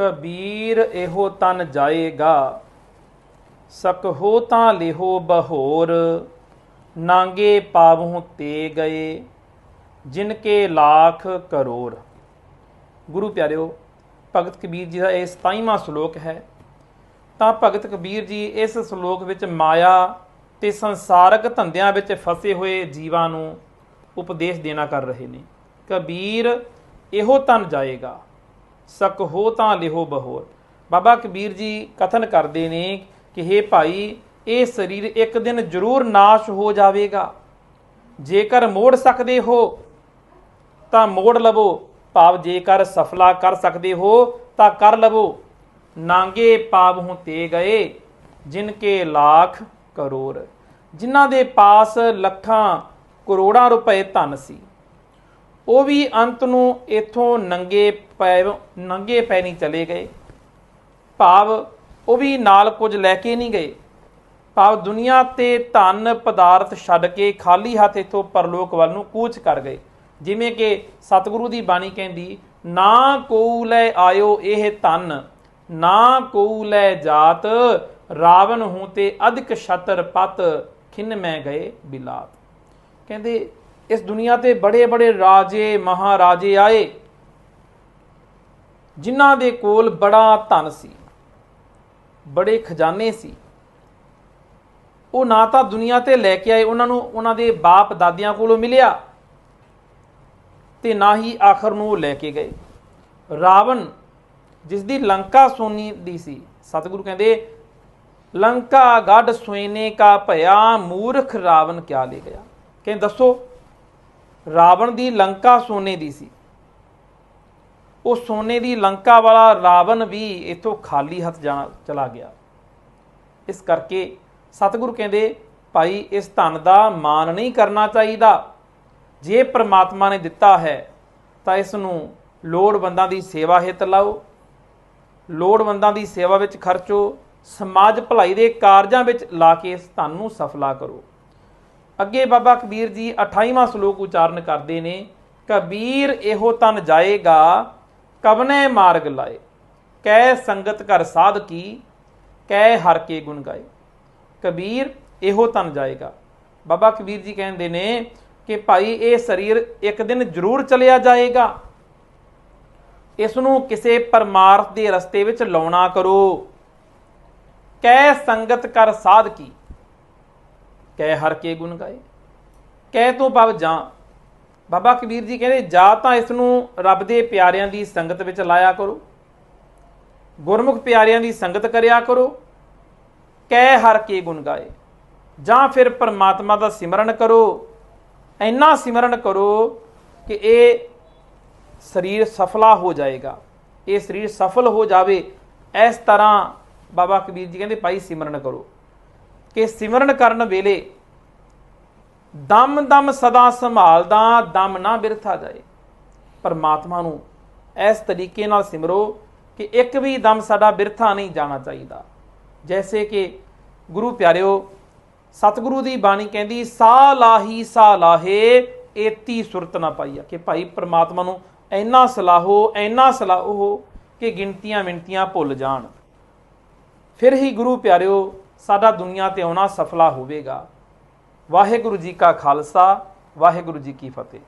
ਕਬੀਰ ਇਹੋ ਤਨ ਜਾਏਗਾ। ਸਕਹੋ ਤਾਂ ਲਿਹੋ ਬਹੋਰ, ਨਾਂਗੇ ਪਾਵਹੁ ਤੇ ਗਏ ਜਿਨ ਕੇ ਲੱਖ ਕਰੋੜ ਗੁਰੂ ਪਿਆਰਿਓ, ਭਗਤ ਕਬੀਰ ਜੀ ਦਾ ਇਹ 27ਵਾਂ ਸ਼ਲੋਕ ਹੈ। ਤਾਂ ਭਗਤ ਕਬੀਰ ਜੀ ਇਸ ਸ਼ਲੋਕ ਵਿੱਚ ਮਾਇਆ ਤੇ ਸੰਸਾਰਕ ਧੰਦਿਆਂ ਵਿੱਚ ਫਸੇ ਹੋਏ ਜੀਵਾਂ ਨੂੰ ਉਪਦੇਸ਼ ਦੇਣਾ ਕਰ ਰਹੇ ਨੇ। ਕਬੀਰ, ਇਹੋ ਤਨ ਜਾਏਗਾ। ਸਕਹੋ ਤਾਂ ਲਿਹੋ ਬਹੋਰ ਬਾਬਾ ਕਬੀਰ ਜੀ ਕਥਨ ਕਰਦੇ ਨੇ ਕਿ हे ਭਾਈ, ਇਹ ਸਰੀਰ ਇੱਕ ਦਿਨ ਜ਼ਰੂਰ ਨਾਸ਼ ਹੋ ਜਾਵੇਗਾ। ਜੇਕਰ ਮੋੜ ਸਕਦੇ ਹੋ, ਤਾਂ ਮੋੜ ਲਵੋ। ਭਾਵ ਜੇਕਰ ਸਫਲਾ ਕਰ ਸਕਦੇ ਹੋ, ਤਾਂ ਕਰ ਲਵੋ। ਨਾਂਗੇ ਪਾਵਹੁ ਤੇ ਗਏ, ਜਿਨ ਕੇ ਲੱਖ ਕਰੋੜ ਜਿਨ੍ਹਾਂ ਦੇ ਪਾਸ ਲੱਖਾਂ ਕਰੋੜਾਂ ਰੁਪਏ ਧਨ ਸੀ। ਉਹ ਵੀ ਅੰਤ ਨੂੰ ਇਥੋਂ ਨੰਗੇ ਪੈ ਨੰਗੇ ਪੈ ਨਹੀਂ ਚਲੇ ਗਏ। ਭਾਵ ਉਹ ਵੀ ਨਾਲ ਕੁਝ ਲੈ ਕੇ ਨਹੀਂ ਗਏ। ਭਾਵ ਦੁਨੀਆ ਤੇ ਧਨ ਪਦਾਰਥ ਛੱਡ ਕੇ ਖਾਲੀ ਹੱਥ ਇਥੋਂ ਪਰਲੋਕ ਵੱਲ ਨੂੰ ਕੂਚ ਕਰ ਗਏ। ਜਿਵੇਂ ਕਿ ਸਤਿਗੁਰੂ ਦੀ ਬਾਣੀ ਕਹਿੰਦੀ, ਨਾ ਕੋ ਲੈ ਆਇਓ ਇਹ ਧਨ, ਨਾ ਕੋ ਲੈ ਜਾਤ, ਰਾਵਣ ਹੂੰ ਤੇ ਅਧਿਕ ਛਤਰ ਪਤ, ਖਿੰਨ ਮੈਂ ਗਏ ਬਿਲਾਤ। ਕਹਿੰਦੇ ਇਸ ਦੁਨੀਆ ਤੇ ਬੜੇ ਬੜੇ ਰਾਜੇ, ਮਹਾਰਾਜੇ ਆਏ, ਜਿਨ੍ਹਾਂ ਦੇ ਕੋਲ ਬੜਾ ਧਨ ਸੀ, ਬੜੇ ਖਜ਼ਾਨੇ ਸੀ। ਉਹ ਨਾ ਤਾਂ ਦੁਨੀਆ ਤੇ ਲੈ ਕੇ ਆਏ, ਉਹਨਾਂ ਨੂੰ, ਉਹਨਾਂ ਦੇ ਬਾਪ ਦਾਦਿਆਂ ਕੋਲੋਂ ਮਿਲਿਆ ਤੇ ਨਾ ਹੀ ਆਖਰ ਨੂੰ ਉਹ ਲੈ ਕੇ ਗਏ। ਰਾਵਣ ਜਿਸ ਦੀ ਲੰਕਾ ਸੋਨੀ ਦੀ ਸੀ, ਸਤਿਗੁਰੂ ਕਹਿੰਦੇ, ਲੰਕਾ ਗੱਡ ਸੋਇਨੇ ਕਾ ਭਇਆ, ਮੂਰਖ ਰਾਵਣ ਕਿਆ ਲੈ ਗਿਆ? ਕਹਿੰਦੇ, ਦੱਸੋ ਰਾਵਣ ਦੀ ਲੰਕਾ ਸੋਨੇ ਦੀ ਸੀ। ਉਹ ਸੋਨੇ ਦੀ ਲੰਕਾ ਵਾਲਾ ਰਾਵਣ ਵੀ ਇਥੋਂ ਖਾਲੀ ਹੱਥ ਜਾਣਾ, ਚਲਾ ਗਿਆ। ਇਸ ਕਰਕੇ ਸਤਿਗੁਰੂ ਕਹਿੰਦੇ, ਭਾਈ, ਇਸ ਧਨ ਦਾ ਮਾਨ ਨਹੀਂ ਕਰਨਾ ਚਾਹੀਦਾ। ਜੇ ਪ੍ਰਮਾਤਮਾ ਨੇ ਦਿੱਤਾ ਹੈ, ਤਾਂ ਇਸ ਨੂੰ ਲੋੜਵੰਦਾਂ ਦੀ ਸੇਵਾ ਹਿੱਤ ਲਾਓ। ਲੋੜਵੰਦਾਂ ਦੀ ਸੇਵਾ ਵਿੱਚ ਖਰਚੋ, ਸਮਾਜ ਭਲਾਈ ਦੇ ਕਾਰਜਾਂ ਵਿੱਚ ਲਾ ਕੇ ਇਸ ਧਨ ਨੂੰ ਸਫਲਾ ਕਰੋ। ਅੱਗੇ ਬਾਬਾ ਕਬੀਰ ਜੀ 28ਵਾਂ ਸ਼ਲੋਕ ਉਚਾਰਨ ਕਰਦੇ ਨੇ, ਕਬੀਰ ਇਹੋ ਤਨ ਜਾਏਗਾ, ਕਵਨੇ ਮਾਰਗ ਲਾਏ। ਕਹਿ ਸੰਗਤ ਕਰ ਸਾਧ ਕੀ, ਕਹਿ ਹਰ ਕੇ ਗੁਣ ਗਾਏ। ਕਬੀਰ ਇਹੋ ਤਨ ਜਾਏਗਾ। ਬਾਬਾ ਕਬੀਰ ਜੀ ਕਹਿੰਦੇ ਨੇ ਕਿ ਭਾਈ ਇਹ ਸਰੀਰ ਇੱਕ ਦਿਨ ਜ਼ਰੂਰ ਚਲਿਆ ਜਾਏਗਾ। ਇਸ ਨੂੰ ਕਿਸੇ ਪਰਮਾਰਥ ਦੇ ਰਸਤੇ ਵਿੱਚ ਲਾਉਣਾ ਕਰੋ। ਕਹਿ ਸੰਗਤ ਕਰ ਸਾਧ ਕੀ ਕਹਿ ਹਰ ਕੇ ਗੁਣ ਗਾਏ। ਕਹਿ ਤੋਂ ਭਾਵ ਜਾਂ। ਬਾਬਾ ਕਬੀਰ ਜੀ ਕਹਿੰਦੇ, ਜਾਂ ਤਾਂ ਇਸ ਨੂੰ ਰੱਬ ਦੇ ਪਿਆਰਿਆਂ ਦੀ ਸੰਗਤ ਵਿੱਚ ਲਾਇਆ ਕਰੋ। ਗੁਰਮੁਖ ਪਿਆਰਿਆਂ ਦੀ ਸੰਗਤ ਕਰਿਆ ਕਰੋ। ਕਹਿ ਹਰ ਕੇ ਗੁਣ ਗਾਏ। ਜਾਂ ਫਿਰ ਪਰਮਾਤਮਾ ਦਾ ਸਿਮਰਨ ਕਰੋ। ਇੰਨਾ ਸਿਮਰਨ ਕਰੋ ਕਿ ਇਹ ਸਰੀਰ ਸਫਲਾ ਹੋ ਜਾਏਗਾ। ਇਹ ਸਰੀਰ ਸਫਲ ਹੋ ਜਾਵੇ। ਇਸ ਤਰ੍ਹਾਂ ਬਾਬਾ ਕਬੀਰ ਜੀ ਕਹਿੰਦੇ, ਭਾਈ ਸਿਮਰਨ ਕਰੋ। ਕਿ ਸਿਮਰਨ ਕਰਨ ਵੇਲੇ ਦਮ ਦਮ ਸਦਾ ਸੰਭਾਲਦਾ, ਦਮ ਨਾ ਬਿਰਥਾ ਜਾਏ। ਪਰਮਾਤਮਾ ਨੂੰ ਇਸ ਤਰੀਕੇ ਨਾਲ ਸਿਮਰੋ ਕਿ ਇੱਕ ਵੀ ਦਮ ਸਾਡਾ ਬਿਰਥਾ ਨਹੀਂ ਜਾਣਾ ਚਾਹੀਦਾ। ਜੈਸੇ ਕਿ ਗੁਰੂ ਪਿਆਰਿਓ, ਸਤਿਗੁਰੂ ਦੀ ਬਾਣੀ ਕਹਿੰਦੀ ਸਾ ਲਾਹੀ ਸਾ ਲਾਹੇ, ਏਤੀ ਸੁਰਤ ਨਾ ਪਾਈਆ। ਕਿ ਭਾਈ ਪਰਮਾਤਮਾ ਨੂੰ ਇੰਨਾ ਸਲਾਹੋ ਇੰਨਾ ਸਲਾਹੋ ਕਿ ਗਿਣਤੀਆਂ ਮਿੰਤੀਆਂ ਭੁੱਲ ਜਾਣ। ਫਿਰ ਹੀ ਗੁਰੂ ਪਿਆਰਿਓ ਸਾਡਾ ਦੁਨੀਆ ਤੇ ਆਉਣਾ ਸਫਲਾ ਹੋਵੇਗਾ। ਵਾਹਿਗੁਰੂ ਜੀ ਕਾ ਖਾਲਸਾ ਵਾਹਿਗੁਰੂ ਜੀ ਕੀ ਫਤਿਹ।